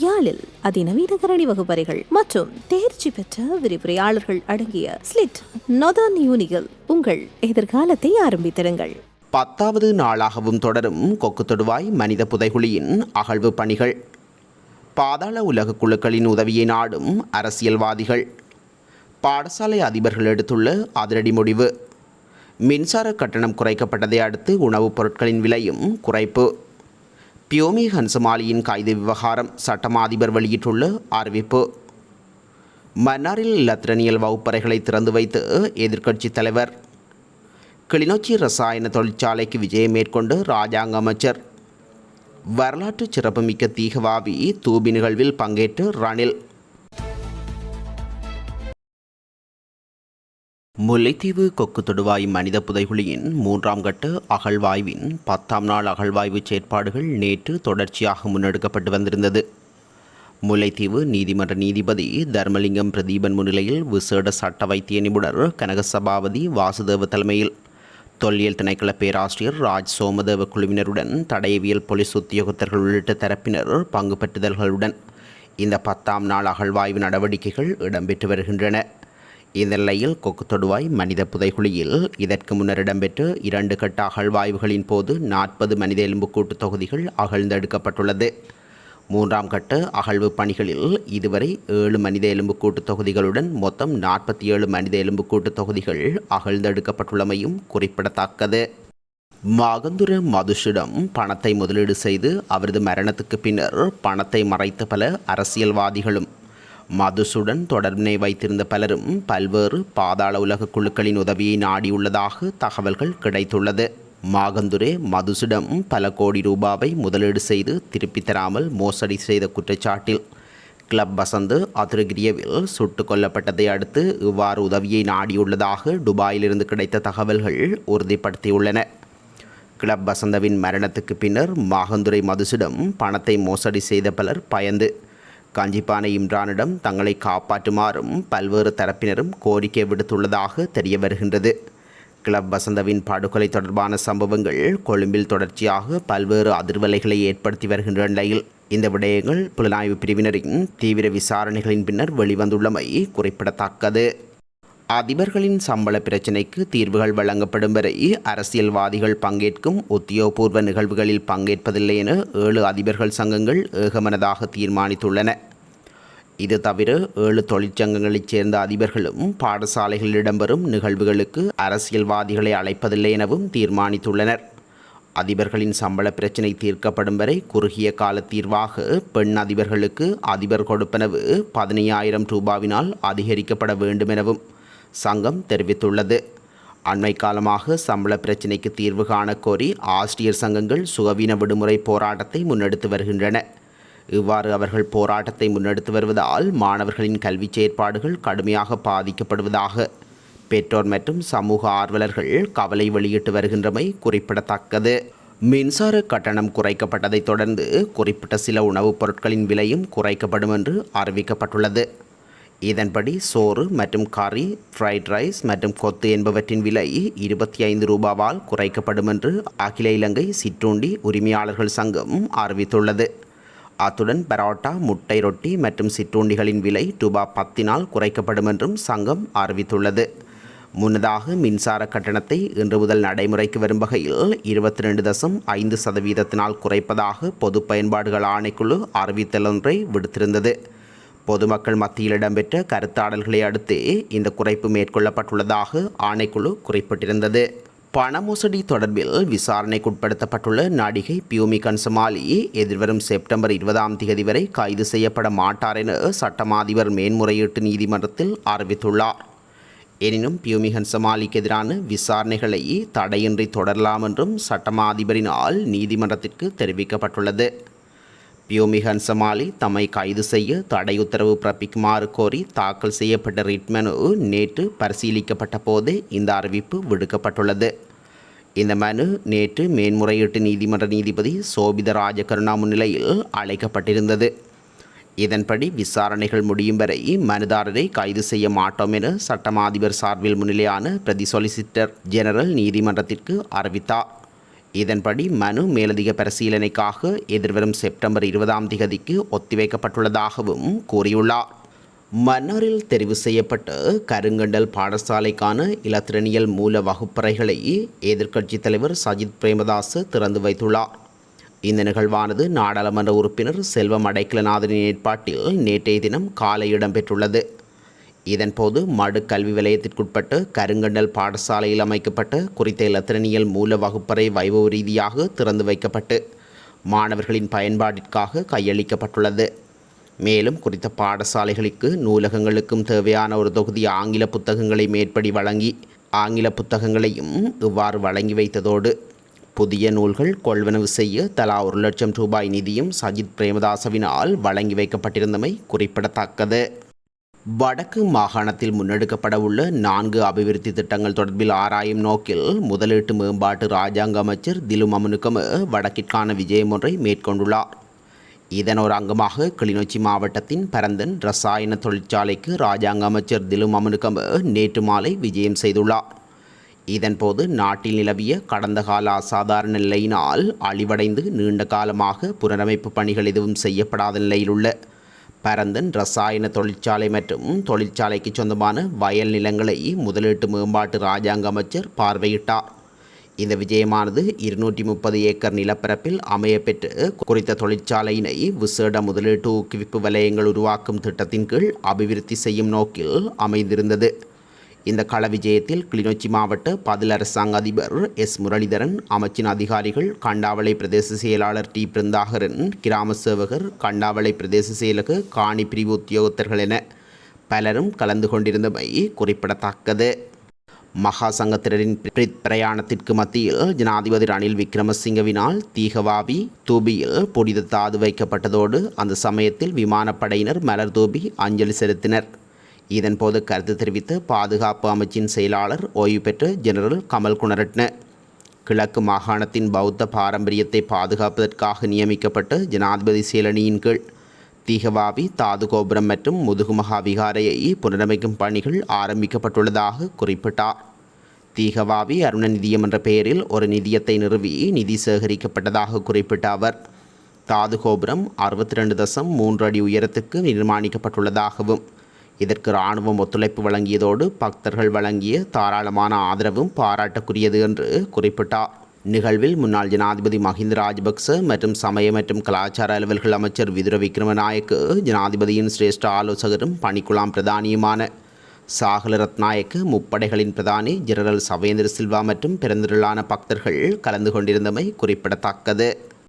யாழில் அதிநவீன கரணி வகுப்பறைகள் மற்றும் தேர்ச்சி பெற்ற விரிவுரையாளர்கள் அடங்கிய ஸ்லிட் நொதான் யூனிகள் உங்கள் எதிர்காலத்தை ஆரம்பித்திருங்கள். பத்தாவது நாளாகவும் தொடரும் கொக்கு தொடுவாய் மனித புதைகுழியின் அகழ்வு பணிகள். பாதாள உலக குழுக்களின் உதவியை நாடும் அரசியல்வாதிகள். பாடசாலை அதிபர்கள் எடுத்துள்ள அதிரடி முடிவு. மின்சார கட்டணம் குறைக்கப்பட்டதை அடுத்து உணவுப் பொருட்களின் விலையும் குறைப்பு. பியோமி ஹன்சமாலியின் கைது விவகாரம் சட்டமாதிபர் வெளியிட்டுள்ள அறிவிப்பு. மன்னாரில் லத்ரனியல் வகுப்பறைகளை திறந்து வைத்து எதிர்க்கட்சித் தலைவர். கிளிநொச்சி ரசாயன தொழிற்சாலைக்கு விஜயம் மேற்கொண்டு ராஜாங்க அமைச்சர். வரலாற்று சிறப்புமிக்க தீகவாவி தூபி நிகழ்வில் பங்கேற்று ரணில். முல்லைத்தீவு கொக்கு தொடுவாய் மனித புதைகுழியின் மூன்றாம் கட்ட அகழ்வாய்வின் பத்தாம் நாள் அகழ்வாய்வு செயற்பாடுகள் நேற்று தொடர்ச்சியாக முன்னெடுக்கப்பட்டு வந்திருந்தது. முல்லைத்தீவு நீதிமன்ற நீதிபதி தர்மலிங்கம் பிரதீபன் முன்னிலையில் விசேட சட்ட வைத்திய நிபுணர் கனகசபாபதி வாசுதேவ தலைமையில் தொல்லியல் திணைக்கள பேராசிரியர் ராஜ் சோமதேவ குழுவினருடன் தடயவியல் போலீஸ் உத்தியோகத்தர்கள் உள்ளிட்ட தரப்பினர் பங்கு பெற்றுதல்களுடன் இந்த பத்தாம் நாள் அகழ்வாய்வு நடவடிக்கைகள் இடம்பெற்று வருகின்றன. இந்த நிலையில் கொக்கு தொடுவாய் மனித புதைகுழியில். இதற்கு முன்னர் இடம்பெற்று இரண்டு கட்ட அகழ்வாய்வுகளின் போது நாற்பது மனித எலும்புக்கூட்டு தொகுதிகள் அகழ்ந்தெடுக்கப்பட்டுள்ளது. மூன்றாம் கட்ட அகழ்வு பணிகளில் இதுவரை ஏழு மனித எலும்புக்கூட்டு தொகுதிகளுடன் மொத்தம் நாற்பத்தி ஏழு மனித எலும்புக்கூட்டு தொகுதிகள் அகழ்ந்தெடுக்கப்பட்டுள்ளமையும் குறிப்பிடத்தக்கது. மாகந்துர மதுஷிடம் பணத்தை முதலீடு செய்து அவரது மரணத்துக்கு பின்னர் பணத்தை மறைத்த பல அரசியல்வாதிகளும் மதுசுடன் தொடர்பினை வைத்திருந்த பலரும் பல்வேறு பாதாள உலக குழுக்களின் உதவியை நாடியுள்ளதாக தகவல்கள் கிடைத்துள்ளது. மாகந்துரே மதுசிடம் பல கோடி ரூபாவை முதலீடு செய்து திருப்பித் தராமல் மோசடி செய்த குற்றச்சாட்டில் கிளப் வசந்து அதிரகிரியவில் சுட்டுக் கொல்லப்பட்டதை அடுத்து இவ்வாறு உதவியை நாடியுள்ளதாக துபாயிலிருந்து கிடைத்த தகவல்கள் உறுதிப்படுத்தியுள்ளன. கிளப் வசந்தவின் மரணத்துக்கு பின்னர் மாகந்துரை மதுசிடம் பணத்தை மோசடி செய்த பலர் பயந்து காஞ்சிபானை இம்ரானிடம் தங்களை காப்பாற்றுமாறும் பல்வேறு தரப்பினரும் கோரிக்கை விடுத்துள்ளதாக தெரிய வருகின்றது. கிளப் வசந்தவின் படுகொலை தொடர்பான சம்பவங்கள் கொழும்பில் தொடர்ச்சியாக பல்வேறு அதிர்வலைகளை ஏற்படுத்தி வருகின்ற நிலையில் இந்த விடயங்கள் புலனாய்வு பிரிவினரின் தீவிர விசாரணைகளின் பின்னர் வெளிவந்துள்ளமை குறிப்பிடத்தக்கது. அதிபர்களின் சம்பள பிரச்சினைக்கு தீர்வுகள் வழங்கப்படும் வரை அரசியல்வாதிகள் பங்கேற்கும் உத்தியோகபூர்வ நிகழ்வுகளில் பங்கேற்பதில்லை என ஏழு அதிபர்கள் சங்கங்கள் ஏகமனதாக தீர்மானித்துள்ளன. இது தவிர ஏழு தொழிற்சங்கங்களைச் சேர்ந்த அதிபர்களும் பாடசாலைகளில் இடம்பெறும் நிகழ்வுகளுக்கு அரசியல்வாதிகளை அழைப்பதில்லை எனவும் தீர்மானித்துள்ளனர். அதிபர்களின் சம்பள பிரச்சினை தீர்க்கப்படும் வரை குறுகிய கால தீர்வாக பெண் அதிபர்களுக்கு அதிபர் கொடுப்பனவு பதினையாயிரம் ரூபாவினால் அதிகரிக்கப்பட வேண்டும் எனவும் சங்கம் தெரிவித்துள்ளது. அண்மை காலமாக சம்பள பிரச்சினைக்கு தீர்வு காண கோரி ஆசிரியர் சங்கங்கள் சுகவீன விடுமுறை போராட்டத்தை முன்னெடுத்து வருகின்றன. இவ்வாறு அவர்கள் போராட்டத்தை முன்னெடுத்து வருவதால் மாணவர்களின் கல்வி செயற்பாடுகள் கடுமையாக பாதிக்கப்படுவதாக. பெற்றோர் மற்றும் சமூக ஆர்வலர்கள் கவலை வெளியிட்டு வருகின்றமை குறிப்பிடத்தக்கது. மின்சார கட்டணம் குறைக்கப்பட்டதைத் தொடர்ந்து குறிப்பிட்ட சில உணவுப் பொருட்களின் விலையும் குறைக்கப்படும் என்று அறிவிக்கப்பட்டுள்ளது. இதன்படி சோறு மற்றும் கறி ஃப்ரைட் ரைஸ் மற்றும் கொத்து என்பவற்றின் விலை இருபத்தி ஐந்து ரூபாவால் குறைக்கப்படும் என்று அகில இலங்கை சிற்றுண்டி உரிமையாளர்கள் சங்கம் அறிவித்துள்ளது. அத்துடன் பரோட்டா முட்டை ரொட்டி மற்றும் சிற்றுண்டிகளின் விலை ரூபா பத்தினால் குறைக்கப்படும் என்றும் சங்கம் அறிவித்துள்ளது. முன்னதாக மின்சார கட்டணத்தை இன்று முதல் நடைமுறைக்கு வரும் வகையில் இருபத்தி ரெண்டு தசம் ஐந்து சதவீதத்தினால் குறைப்பதாக பொது பயன்பாடுகள் ஆணைக்குழு அறிவித்தல் ஒன்றை விடுத்திருந்தது. பொதுமக்கள் மத்தியில் இடம்பெற்ற கருத்தாடல்களை அடுத்து இந்த குறைப்பு மேற்கொள்ளப்பட்டுள்ளதாக ஆணைக்குழு குறிப்பிட்டிருந்தது. பண மோசடி தொடர்பில் விசாரணைக்குட்படுத்தப்பட்டுள்ள நடிகை பியூமி கன்சமாலி எதிர்வரும் செப்டம்பர் இருபதாம் தேதி வரை கைது செய்யப்பட மாட்டார் என சட்டமாதிபர் மேன்முறையீட்டு நீதிமன்றத்தில் அறிவித்துள்ளார். எனினும் பியூமி ஹன்சமாலிக்கு எதிரான விசாரணைகளை தடையின்றி தொடரலாம் என்றும் சட்டமாதிபரினால் நீதிமன்றத்திற்கு தெரிவிக்கப்பட்டுள்ளது. பியோமி ஹன்சமாலி தம்மை கைது செய்ய தடை உத்தரவு பிறப்பிக்குமாறு கோரி தாக்கல் செய்யப்பட்ட ரிட் மனு நேற்று பரிசீலிக்கப்பட்ட போது இந்த அறிவிப்பு விடுக்கப்பட்டுள்ளது. இந்த மனு நேற்று மேன்முறையீட்டு நீதிமன்ற நீதிபதி சோபித ராஜகருணா முன்னிலையில் அழைக்கப்பட்டிருந்தது. இதன்படி விசாரணைகள் முடியும் வரை மனுதாரரை கைது செய்ய மாட்டோம் என சட்டமாதிபர் சார்பில் முன்னிலையான பிரதி சொலிசிட்டர் ஜெனரல் நீதிமன்றத்திற்கு அறிவித்தார். இதன்படி மனு மேலதிக பரிசீலனைக்காக எதிர்வரும் செப்டம்பர் இருபதாம் திகதிக்கு ஒத்திவைக்கப்பட்டுள்ளதாகவும் கூறியுள்ளார். மன்னாரில் தெரிவு செய்யப்பட்ட கருங்கண்டல் பாடசாலைக்கான இலத்திரனியல் மூல வகுப்பறைகளை எதிர்க்கட்சித் தலைவர் சஜித் பிரேமதாஸ் திறந்து வைத்துள்ளார். இந்த நிகழ்வானது நாடாளுமன்ற உறுப்பினர் செல்வம் அடைக்கலநாதனின் ஏற்பாட்டில் நேற்றைய தினம் காலை இடம்பெற்றுள்ளது. இதன்போது மடு கல்வி வலயத்திற்குட்பட்டு கருங்கண்டல் பாடசாலையில் அமைக்கப்பட்டு குறித்த இலத்திரனியல் மூல வகுப்பறை வைபவ ரீதியாக திறந்து வைக்கப்பட்டு மாணவர்களின் பயன்பாட்டிற்காக கையளிக்கப்பட்டுள்ளது. மேலும் குறித்த பாடசாலைகளுக்கு நூலகங்களுக்கும் தேவையான ஒரு தொகுதி ஆங்கில புத்தகங்களை மேற்படி வழங்கி ஆங்கில புத்தகங்களையும் இவ்வாறு வழங்கி வைத்ததோடு புதிய நூல்கள் கொள்வனவு செய்ய தலா ஒரு லட்சம் ரூபாய் நிதியும் சஜித் பிரேமதாசவினால் வழங்கி வைக்கப்பட்டிருந்தமை குறிப்பிடத்தக்கது. வடக்கு மாகாணத்தில் முன்னெடுக்கப்பட உள்ள நான்கு அபிவிருத்தி திட்டங்கள் தொடர்பில் ஆராயும் நோக்கில் முதலீட்டு மேம்பாட்டு ராஜாங்க அமைச்சர் திலு மமனுக்கம வடக்கிற்கான விஜயம் ஒன்றை மேற்கொண்டுள்ளார். இதன் ஒரு அங்கமாக கிளிநொச்சி மாவட்டத்தின் பரந்தன் ரசாயன தொழிற்சாலைக்கு ராஜாங்க அமைச்சர் திலு மமனுக்கம நேற்று மாலை விஜயம் செய்துள்ளார். இதன்போது நாட்டில் நிலவிய கடந்த கால அசாதாரண நிலையினால் அழிவடைந்து நீண்ட காலமாக புனரமைப்பு பணிகள் எதுவும் செய்யப்படாத நிலையிலுள்ள பரந்தன் ரசாயன தொழிற்சாலை மற்றும் தொழிற்சாலைக்கு சொந்தமான வயல் நிலங்களை முதலீட்டு மேம்பாட்டு ராஜாங்க அமைச்சர் பார்வையிட்டார். இந்த விஜயமானது இருநூற்றி முப்பது ஏக்கர் நிலப்பரப்பில் அமையப்பெற்று குறித்த தொழிற்சாலையினை விசேட முதலீட்டு ஊக்குவிப்பு வலயங்கள் உருவாக்கும் திட்டத்தின் கீழ் அபிவிருத்தி செய்யும் நோக்கில் அமைந்திருந்தது. இந்த கள விஜயத்தில் கிளிநொச்சி மாவட்ட பதில் அரசாங்க அதிபர் எஸ் முரளிதரன் அமைச்சின் அதிகாரிகள் கண்டாவளை பிரதேச செயலாளர் டி. பிருந்தாகரன் கிராம சேவகர் கண்டாவளை பிரதேச செயலக காணி பிரிவு உத்தியோகத்தர்கள் என பலரும் கலந்து கொண்டிருந்தமை குறிப்பிடத்தக்கது. மகா சங்கத்தினரின் பிரயாணத்திற்கு மத்தியில் ஜனாதிபதி ரணில் விக்ரமசிங்கவினால் தீகவாவி தூபியில் புனித தாது வைக்கப்பட்டதோடு அந்த சமயத்தில் விமானப்படையினர் மலர் தூபி அஞ்சலி செலுத்தினர். இதன்போது கருத்து தெரிவித்த பாதுகாப்பு அமைச்சின் செயலாளர் ஓய்வு பெற்ற ஜெனரல் கமல் குணரட்ன. கிழக்கு மாகாணத்தின் பௌத்த பாரம்பரியத்தை பாதுகாப்பதற்காக நியமிக்கப்பட்ட ஜனாதிபதி சேலனியின் கீழ். தீகவாவி தாது கோபுரம் மற்றும் முதுகுமகா விகாரையை புனரமைக்கும் பணிகள் ஆரம்பிக்கப்பட்டுள்ளதாக குறிப்பிட்டார். தீகவாவி அருண நிதியம் என்ற பெயரில் ஒரு நிதியத்தை நிறுவி நிதி சேகரிக்கப்பட்டதாக குறிப்பிட்ட அவர் தாது கோபுரம் அறுபத்தி ரெண்டு தசம் மூன்று அடி உயரத்துக்கு நிர்மாணிக்கப்பட்டுள்ளதாகவும் இதற்கு இராணுவம் ஒத்துழைப்பு வழங்கியதோடு பக்தர்கள் வழங்கிய தாராளமான ஆதரவும் பாராட்டக்குரியது என்று குறிப்பிட்டார். நிகழ்வில் முன்னாள் ஜனாதிபதி மஹிந்த ராஜபக்ச மற்றும் சமய மற்றும் கலாச்சார அலுவல்கள் அமைச்சர் விதுர விக்ரமநாயக்கு ஜனாதிபதியின் சிரேஷ்ட ஆலோசகரும் பணிக்குழாம் பிரதானியுமான சாகல ரத்நாயக்கு முப்படைகளின் பிரதானி ஜெனரல் சவேந்திர சில்வா மற்றும் பிறந்திரளான பக்தர்கள் கலந்து கொண்டிருந்தமை குறிப்பிடத்தக்கது.